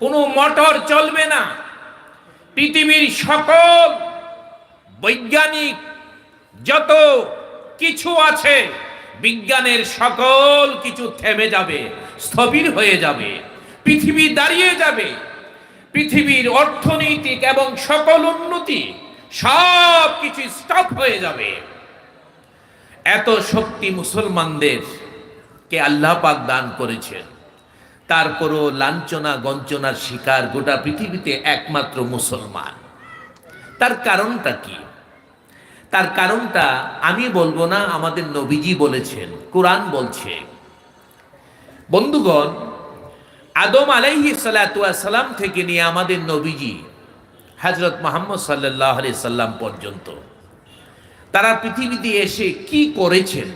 কোনো মোটর চলবে না। পৃথিবীর সকল বৈজ্ঞানিক যত কিছু আছে, বিজ্ঞানের সকল কিছু থেমে যাবে, স্থবির হয়ে যাবে, পৃথিবী দাঁড়িয়ে যাবে। পৃথিবীর অর্থনৈতিক এবং সকল উন্নতি সব কিছু স্টপ হয়ে যাবে। এত শক্তি মুসলমানদের কে আল্লাহ পাক দান করেছেন। তারপরও লাঞ্ছনা গঞ্চনার শিকার গোটা পৃথিবীতে একমাত্র মুসলমান। তার কারণটা কি? তার কারণটা আমি বলব না, আমাদের নবীজি বলেছেন, কোরআন বলছে। বন্ধুগণ, আদম আলাইহি সালাম থেকে নিয়ে আমাদের নবীজি হজরত মোহাম্মদ সাল্লাহ আলি সাল্লাম পর্যন্ত, তারা পৃথিবীতে এসে কি করেছেন?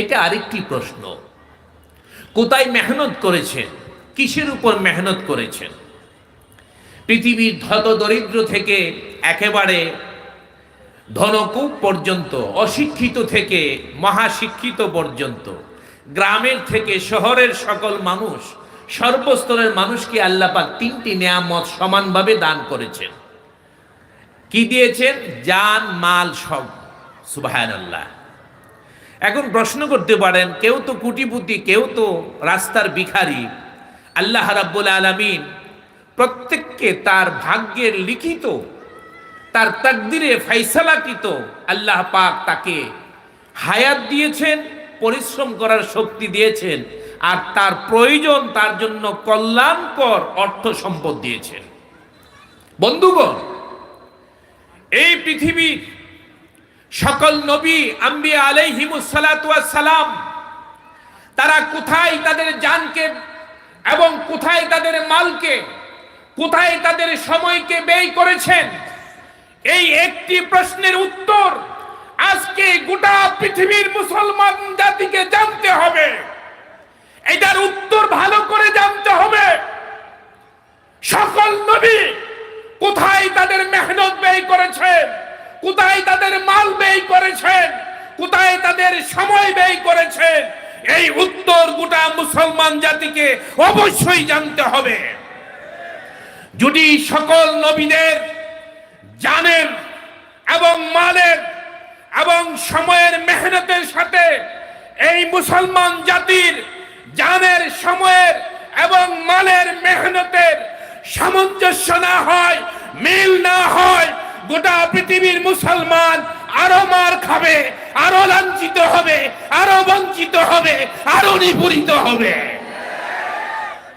এটা আরেকটি প্রশ্ন। কোথায় মেহনত করেছেন? কিসের উপর মেহনত করেছেন? পৃথিবীর ধত দরিদ্র থেকে একেবারে ধনকূপ পর্যন্ত, অশিক্ষিত থেকে মহাশিক্ষিত পর্যন্ত, গ্রামের থেকে শহরের সকল মানুষ, সর্বস্তরের মানুষকে আল্লাপাক তিনটি নেয়ামত সমানভাবে দান করেছেন। কি দিয়েছেন? জান, মাল, সব। সুবাহান আল্লাহ এখন প্রশ্ন করতে পারেন, কেউ তো কুটিপুতি, কেউ তো রাস্তার ভিখারি। আল্লাহ রাব্বুল আলামিন প্রত্যেককে তার ভাগ্যের লিখিত, তার তাকদিরে ফাইসালাকৃত আল্লাহ পাক তাকে হায়াত দিয়েছেন, পরিশ্রম করার শক্তি দিয়েছেন, আর তার প্রয়োজন, তার জন্য কল্যাণকর অর্থ সম্পদ দিয়েছেন। বন্ধুগণ, এই পৃথিবীর সকল নবী, আম্বিয়া আলাইহিমুসালাম তারা কোথায় তাদের জানকে এবং কোথায় তাদের মালকে, কোথায় তাদের সময়কে ব্যয় করেছেন? এই একটি প্রশ্নের উত্তর আজকে গোটা পৃথিবীর মুসলমান জাতিকে জানতে হবে। এটার উত্তর ভালো করে জানতে হবে। সকল নবী কোথায় তাদের মেহনত ব্যয় করেছেন? কোথায় তাদের মাল ব্যয় করেছেন? কোথায় তাদের সময় ব্যয় করেছেন? এই উত্তর গোটা মুসলমান জাতিকে অবশ্যই জানতে হবে। যদি সকল নবীদের জানের এবং মালের এবং সময়ের মেহনতের সাথে এই মুসলমান জাতির জানের, সময়ের এবং মালের মেহনতের সামঞ্জস্য না হয়, মিল না হয় গোটা পৃথিবীর মুসলমান আরও মার খাবে, আরও লাঞ্ছিত হবে, আরও বঞ্চিত হবে, আরও নিপীড়িত হবে।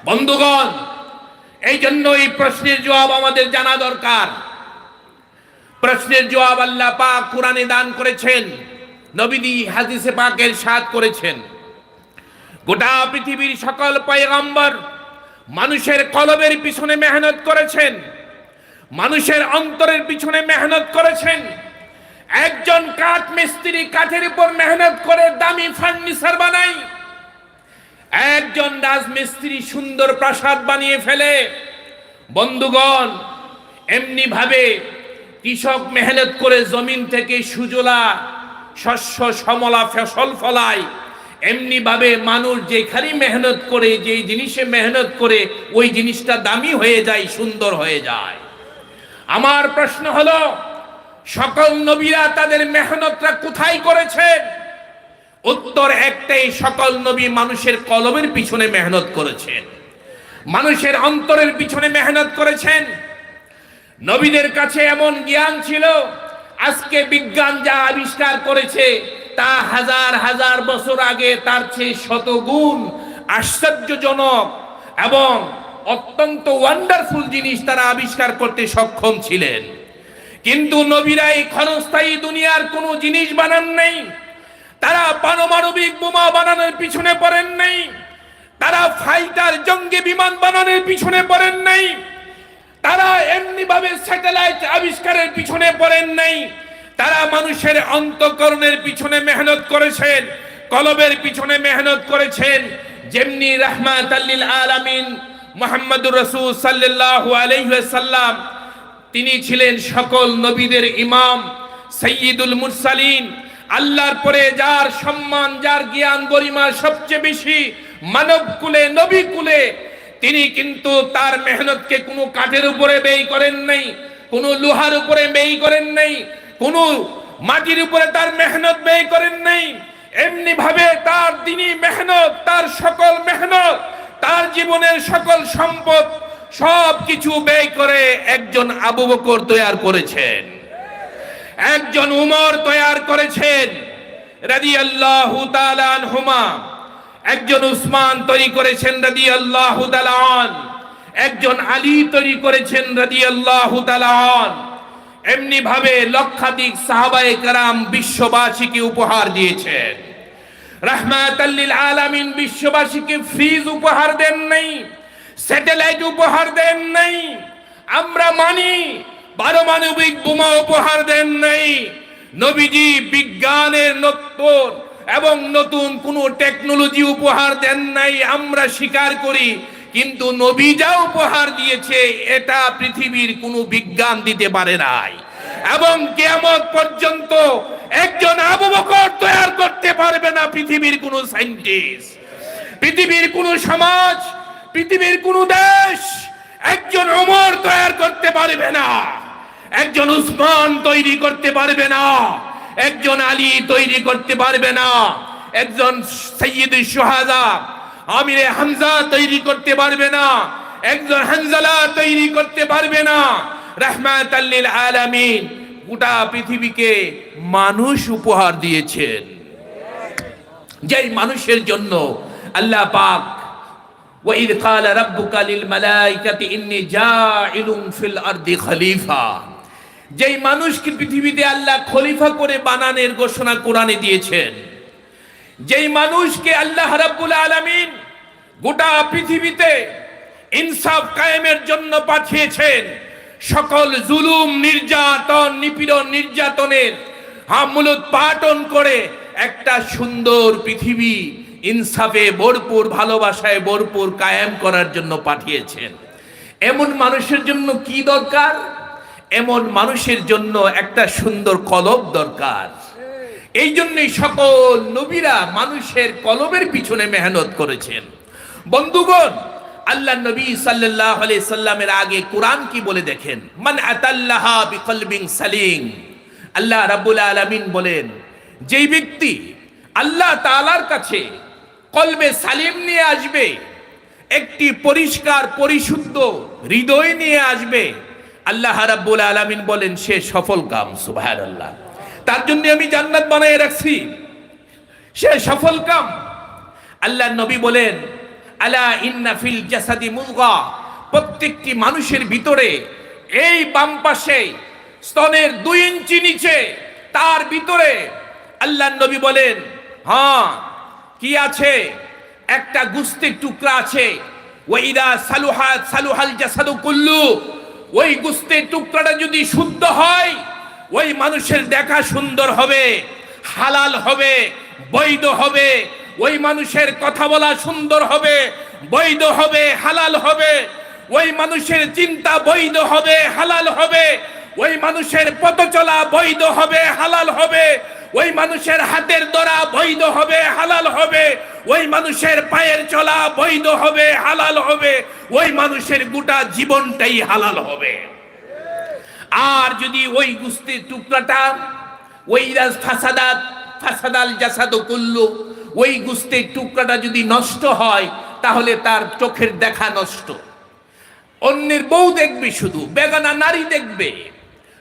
বন্ধুগণ এই জন্য এই প্রশ্নের জবাব আমাদের জানা দরকার। প্রশ্নের জবাব আল্লাহ পাক কোরআনে দান করেছেন নবীদি হাদিসে পাকের সাথ করেছেন। গোটা পৃথিবীর সকল পয়গম্বর মানুষের কলবের পিছনে মেহনত করেছেন। মানুষের অন্তরের পিছনে মেহনত করেছেন। একজন কাঠ মিস্ত্রি কাঠের উপর মেহনত করে দামি ফার্নিচার বানায়। একজন রাজমিস্ত্রি সুন্দর প্রাসাদ বানিয়ে ফেলে। বন্ধুগণ এমনি ভাবে কৃষক মেহনত করে জমিন থেকে সুজলা, শস্য, সমলা, ফসল ফলায়। এমনি ভাবে মানুষ যেখানে মেহনত করে, যেই জিনিসে মেহনত করে, ওই জিনিসটা দামি হয়ে যায়, সুন্দর হয়ে যায়। আমার প্রশ্ন হলো, সকল নবীরা তাদের মেহনতটা কোথায় করেছেন? উত্তর একটাই, সকল নবী মানুষের কলমের পিছনে মেহনত করেছেন। মানুষের অন্তরের পিছনে মেহনত করেছেন। নবীদের কাছে এমন জ্ঞান ছিল, আজকে বিজ্ঞান যা আবিষ্কার করেছে, তা হাজার হাজার বছর আগে তার চেয়ে শতগুণ আশ্চর্যজনক এবং অত্যন্ত ওয়ান্ডারফুল জিনিস তারা আবিষ্কার করতে সক্ষম ছিলেন। কিন্তু নবীরা এই ক্ষণস্থায়ী দুনিয়ার কোনো জিনিস বানান নাই। তারা পারমাণবিক বোমা বানানোর পিছনে পড়েন নাই। তারা ফাইটার জঙ্গি বিমান বানানোর পিছনে পড়েন নাই। তারা এমনি ভাবে স্যাটেলাইট আবিষ্কারের পিছনে পড়েন নাই। তারা মানুষের অন্তকরণের পিছনে মেহনত করেছেন, কলবের পিছনে মেহনত করেছেন। যেমনি রহমাত আলামিন মোহাম্মদুর রসুল সাল্লাল্লাহু আলাইহি সাল্লাম তিনি ছিলেন সকল নবীদের ইমাম সৈয়দুল মুরসালিন। আল্লাহর পরে যার সম্মান, যার জ্ঞান, গরিমা সবচেয়ে বেশি মানব কুলে, নবী কুলে, তিনি কিন্তু তার মেহনতকে কোনো কাঠের উপরে ব্যয় করেন নাই, কোনো লোহার উপরে ব্যয় করেন নাই, কোনো মাটির উপরে তার মেহনত ব্যয় করেন নাই। এমনি ভাবে তার দিনই মেহনত, তার সকল মেহনত তার জীবনের সকল সম্পদ সব কিছু ব্যয় করে একজন আবু বকর তৈরি করেছেন। একজন উমর তৈরি করেছেন। তাআলা আনহুমা। একজন উসমান তৈরি করেছেন তাআলা আন। একজন আলী তৈরি করেছেন তাআলা আন। এমনি ভাবে লক্ষাধিক সাহাবায়ে কেরাম বিশ্ববাসীকে উপহার দিয়েছেন। রাহমাতাল্লিল আলামিন, বিশ্ববাসীকে ফ্রিজ উপহার দেন নাই, স্যাটেলাইট উপহার দেন নাই, আমরা মানি, পারমাণবিক বোমা উপহার দেন নাই, নবীজি বিজ্ঞানের নতুন এবং নতুন কোনো টেকনোলজি উপহার দেন নাই, আমরা স্বীকার করি, কিন্তু নবী যা উপহার দিয়েছে, এটা পৃথিবীর কোনো বিজ্ঞান দিতে পারে নাই। এবং কেয়ামত পর্যন্ত একজন আবু বকর তৈরি করতে পারবে না পৃথিবীর কোনো সাইন্টিস্ট, পৃথিবীর কোনো সমাজ, পৃথিবীর কোনো দেশ। একজন ওমর তৈরি করতে পারবে না, একজন উসমান তৈরি করতে পারবে না, একজন আলী তৈরি করতে পারবে না, একজন সৈয়দ সোহাদা, আমিরে হামজা তৈরি করতে পারবে না, একজন হানজালা তৈরি করতে পারবে না। রহমাত আলামিন। গোটা পৃথিবীকে মানুষ উপহার দিয়েছেন যেই মানুষের জন্য আল্লাহ পাক وإذ قال ربك للملائكة إني جاعل في الأرض خليفة যেই মানুষকে পৃথিবীতে আল্লাহ খলিফা করে বানানোর ঘোষণা কোরআনে দিয়েছেন যেই মানুষকে আল্লাহ রাব্বুল আলামিন গোটা পৃথিবীতে ইনসাফ কায়েমের জন্য পাঠিয়েছেন সকল জুলুম নির্যাতন, নিপীড়ন নির্যাতনের হামুলত পাটন করে একটা সুন্দর পৃথিবী ইনসাফে ভরপুর ভালোবাসায় ভরপুর কায়েম করার জন্য পাঠিয়েছেন। এমন মানুষের জন্য কি দরকার? এমন মানুষের জন্য একটা সুন্দর কলব দরকার। এই জন্যই সকল নবীরা মানুষের কলবের পিছনে মেহনত করেছেন। বন্ধুগণ আল্লাহ নবী সাল্লাহ সাল্লামের আগে কোরআন কি বলে দেখেন? মান বিকলবিন সালিম। আল্লাহ রাব্বুল আলামিন বলেন, যেই ব্যক্তি আল্লাহ তালার কাছে কলবে সালিম নিয়ে আসবে, একটি পরিষ্কার, পরিশুদ্ধ হৃদয় নিয়ে আসবে, আল্লাহ রাব্বুল আলামিন বলেন, সে সফল কাম, সুবহানাল্লাহ। তার জন্য আমি জান্নাত বানিয়ে রাখছি। সে সফল কাম। আল্লাহ নবী বলেন আলা ইন্না ফিল জাসাদি মুলগা প্রত্যেকটি মানুষের ভিতরে এই বাম পাশে, স্তনের দুই ইঞ্চি নিচে, তার ভিতরে আল্লাহ নবী বলেন হ্যাঁ কি আছে? একটা গুস্তির টুকরা আছে। ওয়াইদা সালুহাত সালুহাল জাসাদু কুল্লু। ওই গুস্তির টুকরাটা যদি শুদ্ধ হয়, ওই মানুষের দেখা সুন্দর হবে, হালাল হবে, বৈধ হবে। ওই মানুষের কথা বলা সুন্দর হবে, বৈধ হবে, হালাল হবে। ওই মানুষের চিন্তা বৈধ হবে, হালাল হবে। ওই মানুষের পথ চলা বৈধ হবে, হালাল হবে। ওই মানুষের হাতের দ্বারা বৈধ হবে, হালাল হবে। ওই মানুষের পায়ের চলা বৈধ হবে, হালাল হবে। ওই মানুষের গোটা জীবনটাই হালাল হবে। আর যদি ওই গুস্তির টুকরাটা, ওই ফাসাদাত, ফাসাদাল জাসাদ কুল্লু ওই গুস্তের টুকরাটা যদি নষ্ট হয়, তাহলে তার চোখের দেখা নষ্ট। অন্যের বউ দেখবে শুধু, বেগানা নারী দেখবে।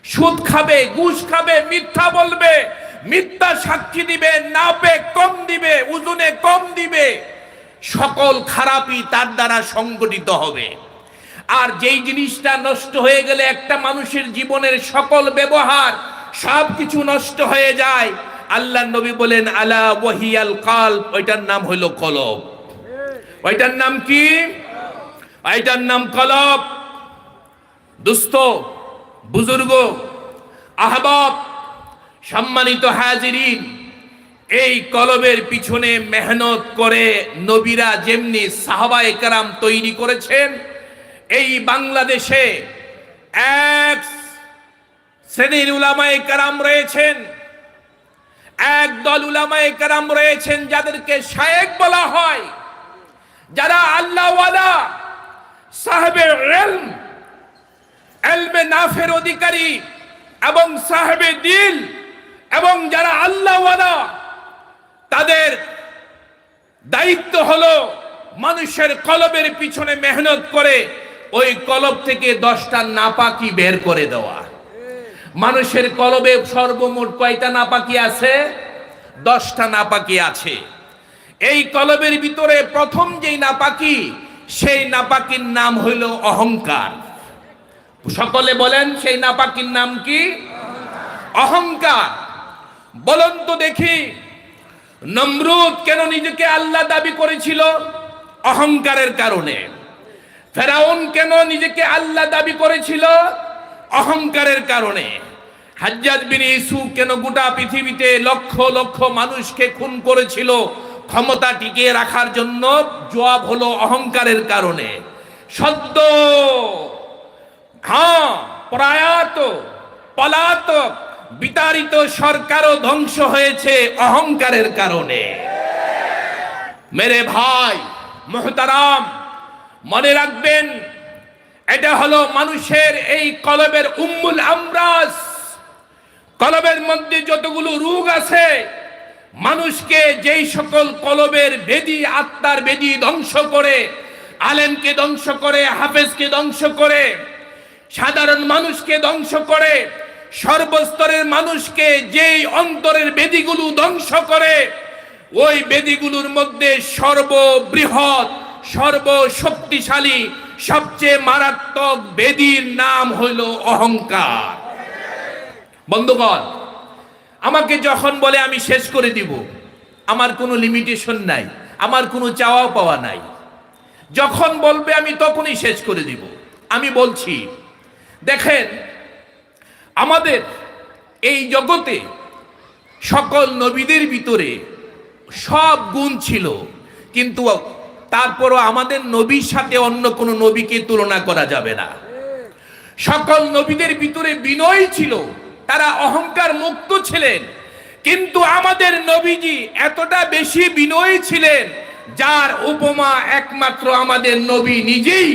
সুদ খাবে, ঘুষ খাবে, মিথ্যা বলবে। মিথ্যা সাক্ষী দিবে, নাপে কম দিবে, ওজনে কম দিবে। সকল খারাপই তার দ্বারা সংগঠিত হবে। আর যেই জিনিসটা নষ্ট হয়ে গেলে একটা মানুষের জীবনের সকল ব্যবহার সব কিছু নষ্ট হয়ে যায় আল্লাহ নবী বলেন, আলা ওয়াহিয়াল কাল ওইটার নাম হইল কলব। ওইটার নাম কি? ওইটার নাম কলব। দুস্থ, বুজুর্গ, আহবাব, সম্মানিত হাজিরিন, এই কলবের পিছনে মেহনত করে নবীরা যেমনি সাহাবায়ে কারাম তৈরি করেছেন, এই বাংলাদেশে এক শ্রেণির উলামায়ে কারাম রয়েছেন। এক দল উলামায়ে কারাম রয়েছেন যাদেরকে শায়েক বলা হয়। যারা আল্লাহওয়ালা এলম, এলমে নাফের অধিকারী এবং সাহেবে দিল এবং যারা আল্লাহওয়ালা, তাদের দায়িত্ব হলো মানুষের কলবের পিছনে মেহনত করে ওই কলব থেকে দশটা নাপাকি বের করে দেওয়া। মানুষের কলবে সর্বমোট কয়টা নাপাকি আছে? দশটা নাপাকি আছে। এই কলবের ভিতরে প্রথম যেই নাপাকি, সেই নাপাকির নাম হইল অহংকার। সকলে বলেন, সেই নাপাকির নাম কি? অহংকার। বলুন তো দেখি, নমরুদ কেন নিজেকে আল্লাহ দাবি করেছিল? অহংকারের কারণে। ফেরাউন কেন নিজেকে আল্লাহ দাবি করেছিল? অহংকারের কারণে হাজ্জাজ বিন ইসু কেন গোটা পৃথিবীতে লক্ষ লক্ষ মানুষকে খুন করেছিল ক্ষমতা টিকিয়ে রাখার জন্য? জবাব হলো অহংকারের কারণে। সদ্য হ্যাঁ প্রয়াত, পলাতক, বিতাড়িত সরকারও ধ্বংস হয়েছে অহংকারের কারণে। মেরে ভাই, মোহতারাম, মনে রাখবেন এটা হলো মানুষের এই কলবের উম্মুল আমরাজ। কলবের মধ্যে যতগুলো রোগ আছে, মানুষকে যেই সকল কলবের বেদি, আত্মার বেদি ধ্বংস করে, আলেমকে ধ্বংস করে, হাফেজকে ধ্বংস করে, সাধারণ মানুষকে ধ্বংস করে, সর্বস্তরের মানুষকে যেই অন্তরের বেদিগুলো ধ্বংস করে, ওই বেদিগুলোর মধ্যে সর্ববৃহৎ, সর্বশক্তিশালী সবচেয়ে মারাত্মক বেদির নাম হইল অহংকার। বন্ধুগণ, আমাকে যখন বলে আমি শেষ করে দিব, আমার কোনো লিমিটেশন নাই, আমার কোনো চাওয়া পাওয়া নাই। যখন বলবে আমি তখনই শেষ করে দিব। আমি বলছি, দেখেন, আমাদের এই জগতে সকল নবীদের ভিতরে সব গুণ ছিল, কিন্তু তারপরও আমাদের নবীর সাথে অন্য কোনো নবীকে তুলনা করা যাবে না। সকল নবীদের ভিতরে বিনয় ছিল, তারা অহংকার মুক্ত ছিলেন, কিন্তু আমাদের নবীজি এতটা বেশি বিনয়ী ছিলেন, যার উপমা একমাত্র আমাদের নবী নিজেই,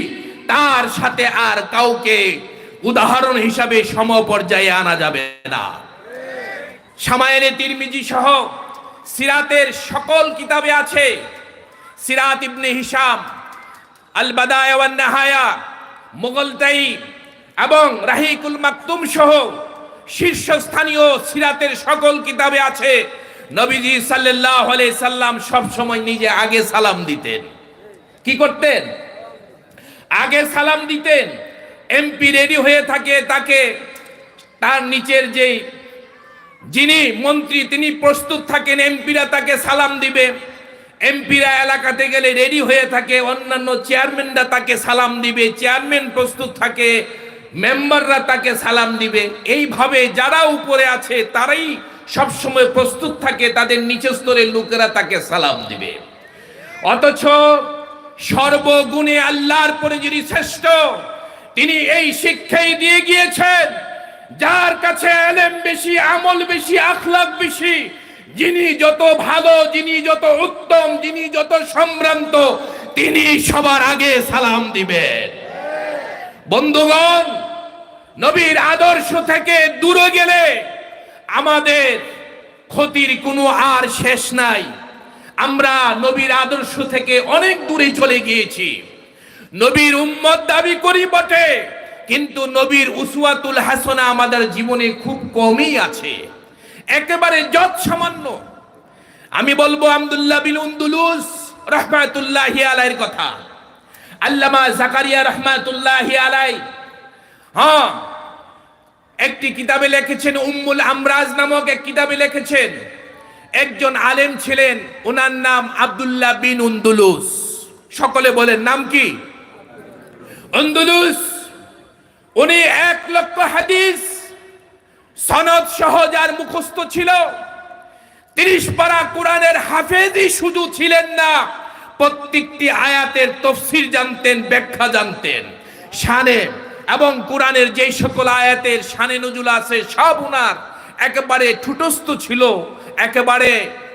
তার সাথে আর কাউকে উদাহরণ হিসাবে সমপর্যায়ে আনা যাবে না। সামায়ের তিরমিজি সহ সিরাতের সকল কিতাবে আছে সিরাত ইবনে হিসাম আল বাদায়া ওয়ান নাহায়া মোগলতাই এবং রাহিকুল মাকতুম সহ শীর্ষস্থানীয় সিরাতের সকল কিতাবে আছে, নবীজি আলাইহি সাল্লাম সব সময় নিজে আগে সালাম দিতেন। কি করতেন? আগে সালাম দিতেন এমপি রেডি হয়ে থাকে, তাকে তার নিচের যেই যিনি মন্ত্রী, তিনি প্রস্তুত থাকেন এমপিরা তাকে সালাম দিবে। এমপিরা এলাকাতে গেলে রেডি হয়ে থাকে, অন্যান্য চেয়ারম্যানরা তাকে সালাম দিবে, চেয়ারম্যান প্রস্তুত থাকে, মেম্বাররা তাকে সালাম দিবে। এইভাবে যারা উপরে আছে, তারাই সবসময় প্রস্তুত থাকে, তাদের নিচের স্তরের লোকেরা তাকে সালাম দিবে। অথচ সর্বগুণে আল্লাহর পরে যিনি শ্রেষ্ঠ, তিনি এই শিক্ষাই দিয়ে গিয়েছেন, যার কাছে এলেম বেশি, আমল বেশি আখলাক বেশি যিনি যত ভালো, যিনি যত উত্তম, যিনি যত সম্ভ্রান্ত, তিনি সবার আগে সালাম দিবেন। বন্ধুগণ, নবীর আদর্শ থেকে দূরে গেলে আমাদের ক্ষতির কোনো আর শেষ নাই। আমরা নবীর আদর্শ থেকে অনেক দূরে চলে গিয়েছি। নবীর উম্মত দাবি করি বটে, কিন্তু নবীর উসওয়াতুল হাসানা আমাদের জীবনে খুব কমই আছে। একেবারে যত সামান্য। আমি বলব আব্দুল্লাহ বিন উন্দুলুস রহমাতুল্লাহি আলাইর কথা। আল্লামা জাকারিয়া রহমাতুল্লাহি আলাই। হ্যাঁ একটি কিতাবে লিখেছেন উম্মুল আমরাজ নামক এক কিতাবে লিখেছেন। একজন আলেম ছিলেন ওনার নাম আব্দুল্লাহ বিন উন্দুলুস। সকলে বলেন, নাম কি? উন্দুলুস। উনি এক লক্ষ হাদিস সনদ সহ যার মুখস্থ ছিল, তিরিশ পারা কোরআনের হাফেজই শুধু ছিলেন না, প্রত্যেকটি আয়াতের তফসির জানতেন, ব্যাখ্যা জানতেন। শানে এবং কোরআনের যেই সকল আয়াতের শানে নজুল আছে, সব উনার একেবারে ঠুটস্থ ছিল, একেবারে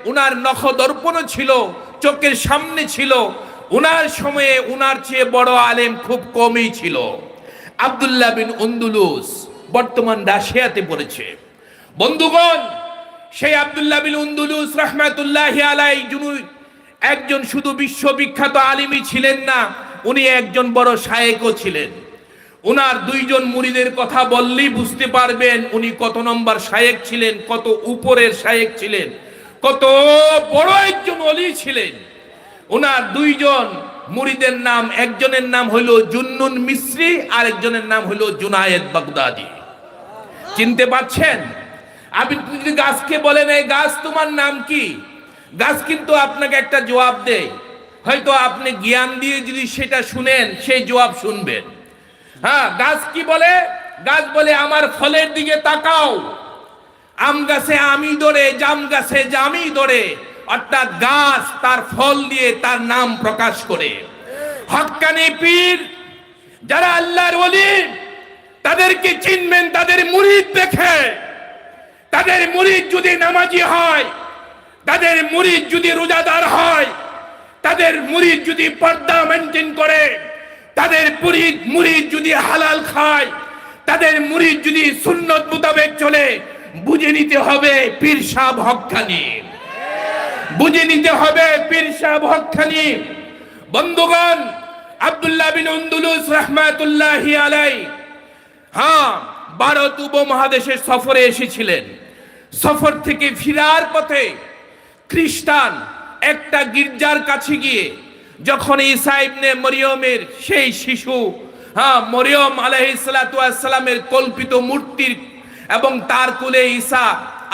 উনার নখ দর্পণ ছিল, চোখের সামনে ছিল। উনার সময়ে উনার চেয়ে বড় আলেম খুব কমই ছিল। আব্দুল্লাহ বিন উন্দুলুস বর্তমান রাশিয়াতে পড়েছে। বন্ধুগণ, সেই আব্দুল্লাহ বিন উন্দুলুস রহমাতুল্লাহ আলাই জুনু একজন শুধু বিশ্ববিখ্যাত আলিমই ছিলেন না, উনি একজন বড় শায়েকও ছিলেন। উনার দুইজন মুরিদের কথা বললেই বুঝতে পারবেন উনি কত নম্বর শায়েক ছিলেন, কত উপরের শায়েক ছিলেন, কত বড় একজন অলি ছিলেন। ওনার দুইজন মুরিদের নাম, একজনের নাম হইল জুন্নুন মিশ্রি আর একজনের নাম হইল জুনায়েদ বাগদাদি। চিনতে পারছেন? আপনি যদি গাছকে বলেন, এই গাছ তোমার নাম কি? গাছ কিন্তু আপনাকে একটা জবাব দেয়। হয়তো আপনি জ্ঞান দিয়ে যদি সেটা শুনেন, সেই জবাব শুনবেন। হ্যাঁ গাছ কি বলে? গাছ বলে, আমার ফলের দিকে তাকাও। আম গাছে আমি ধরে, জাম গাছে জামি ধরে। অর্থাৎ গাছ তার ফল দিয়ে তার নাম প্রকাশ করে। হক্কানি পীর, যারা আল্লাহর ওলি তাদেরকে চিনবেন, তাদের মুরিদ দেখে। তাদের মুরিদ যদি নামাজি হয়, তাদের মুরিদ যদি রোজাদার হয়, তাদের মুরিদ যদি পর্দা মেনটেন করে, তাদের মুরিদ মুরিদ যদি হালাল খায়, তাদের মুরিদ যদি সুন্নত মোতাবেক চলে, বুঝে নিতে হবে পীর সাহ হক্কানি বুঝে নিতে হবে পীর সাহ হক্কানি বন্ধুগণ, আব্দুল্লাহ বিন উন্দুলুস রহমাতুল্লাহি আলাই হ্যাঁ ভারত উপমহাদেশের সফরে এসেছিলেন। সফর থেকে ফিরার পথে খ্রিস্টান একটা গির্জার কাছে গিয়ে যখন ইবনে মরিয়মের সেই শিশু হ্যাঁ মরিয়ম আলাইহিসসালামের কল্পিত মূর্তির এবং তার কোলে ঈসা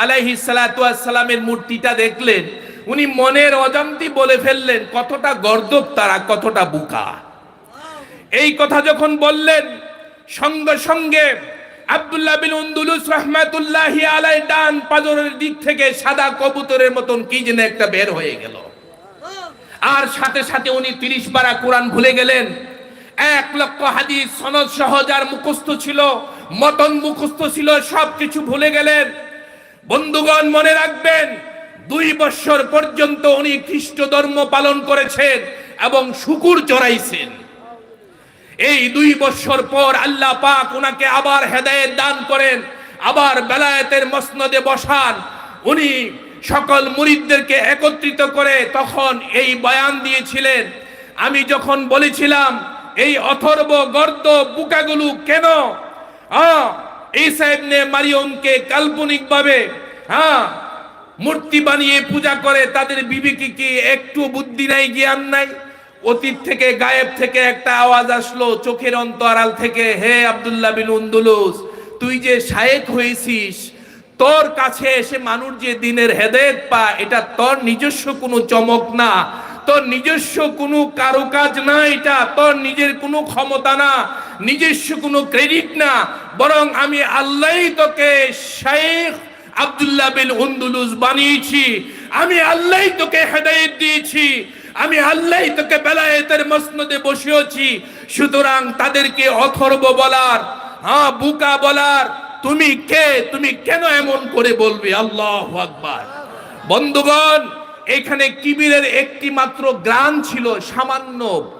আলাইহিসসালামের মূর্তিটা দেখলেন, উনি মনের অজান্তি বলে ফেললেন, কতটা গর্দব তারা, কতটা বুকা। এই কথা যখন বললেন সঙ্গে সঙ্গে আব্দুল্লাহ বিন উন্দুলুস রহমাতুল্লাহি আলাই ডান পাজরের দিক থেকে সাদা কবুতরের মতন কি যেন একটা বের হয়ে গেল। আর সাথে সাথে উনি তিরিশ পারা কোরআন ভুলে গেলেন। এক লক্ষ হাদিস সনদ সহ যার মুখস্থ ছিল, মতন মুখস্থ ছিল, সব কিছু ভুলে গেলেন। বন্ধুগণ, মনে রাখবেন, দুই বছর পর্যন্ত উনি খ্রিস্ট ধর্ম পালন করেছেন এবং শুকুর চড়াইছেন এই দুই বছর পর আল্লাহ পাক ওনাকে আবার হেদায়েত দান করেন, আবার বেলায়েতের মসনদে বসান। উনি সকল মুরিদদেরকে একত্রিত করে তখন এই বয়ান দিয়েছিলেন। আমি যখন বলেছিলাম, এই অথর্ব গর্দ বুকাগুলো কেন? এই সাহেবনে মারিয়মকে কাল্পনিকভাবে হ্যাঁ মূর্তি বানিয়ে পূজা করে, তাদের বিবেকে কি একটু বুদ্ধি নাই, জ্ঞান নাই? অতীত থেকে গায়েব থেকে একটা আওয়াজ আসলো চোখের অন্তরাল থেকে, হে আব্দুল্লাহ বিন উন্দুলুস, তুই যে শায়েক হয়েছিস, তোর কাছে এসে মানুষ যে দিনের হেদায়েত পা এটা তোর নিজস্ব কোনো চমক না, তোর নিজস্ব কোনো কারুকাজ না এটা, তোর নিজের কোনো ক্ষমতা না, নিজস্ব কোনো ক্রেডিট না, বরং আমি আল্লাহই তোকে শায়েখ আব্দুল্লাহ বিন উন্দুলুস বানিয়েছি, আমি আল্লাহই তোকে হেদায়েত দিয়েছি আমি আল্লাহই তোকে বেলায়েতের মসনদে বসিয়েছি। সুতরাং তাদেরকে অথর্ব বলার হ্যাঁ বুকা বলার, তুমি কে, তুমি কেন এমন করে বলবে? আল্লাহ আকবার। বন্ধুগণ, এখানে কিবিরের একটি মাত্র গ্রান ছিল সামান্য।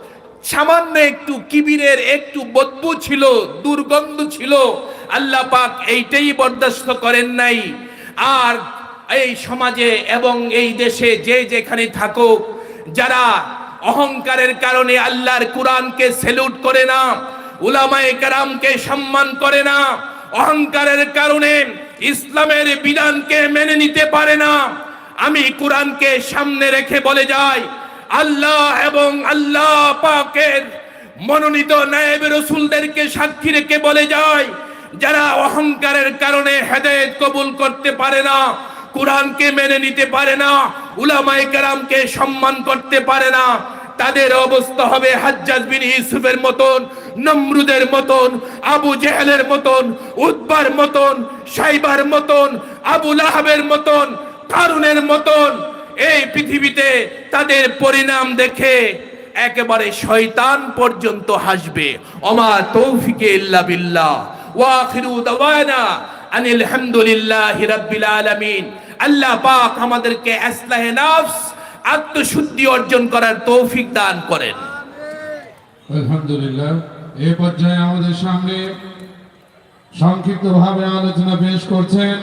সামান্য একটু কিবিরের একটু বদবু ছিল, দুর্গন্ধ ছিল। আল্লাহ পাক এইটাই বরদাস্ত করেন নাই। আর এই সমাজে এবং এই দেশে যে যেখানে থাকুক যারা অহংকারের কারণে আল্লাহর কোরআনকে সেলুট করে না, উলামায়ে কারামকে সম্মান করে না, অহংকারের কারণে ইসলামের বিধানকে মেনে নিতে পারে না, আমি কোরআনকে সামনে রেখে বলে যাই, আল্লাহ এবং আল্লাহ পাকের মনোনীত নায়েব রসুলদেরকে সাক্ষী রেখে বলে যায় যারা অহংকারের কারণে হেদায়েত কবুল করতে পারে না কোরআনকে মেনে নিতে পারে না, উলামায়ে কেরামকে সম্মান করতে পারে না। তাদের অবস্থা হবে হাজ্জাজ বিন ইউসুফের মতন, নমরুদের মতন, আবু জেহেলের মতন উদ্বার মতন, সাইবার মতন, আবু লাহাবের মতন, কারুনের মতন। এই পৃথিবীতে তাদের পরিণাম দেখে একেবারে শয়তান পর্যন্ত হাসবে। অমা তৌফিকে ইল্লা বিল্লাহ। ওয়া আখিরু দাওয়ানা আনিল হামদুলিল্লাহি রাব্বিল আলামিন। আল্লাহ পাক আমাদেরকে আসলাহে নফস, আত্মশুদ্ধি অর্জন করার তৌফিক দান করেন। আলহামদুলিল্লাহ। এ পর্যায়ে আমাদের সামনে সংক্ষিপ্তভাবে আলোচনা পেশ করছেন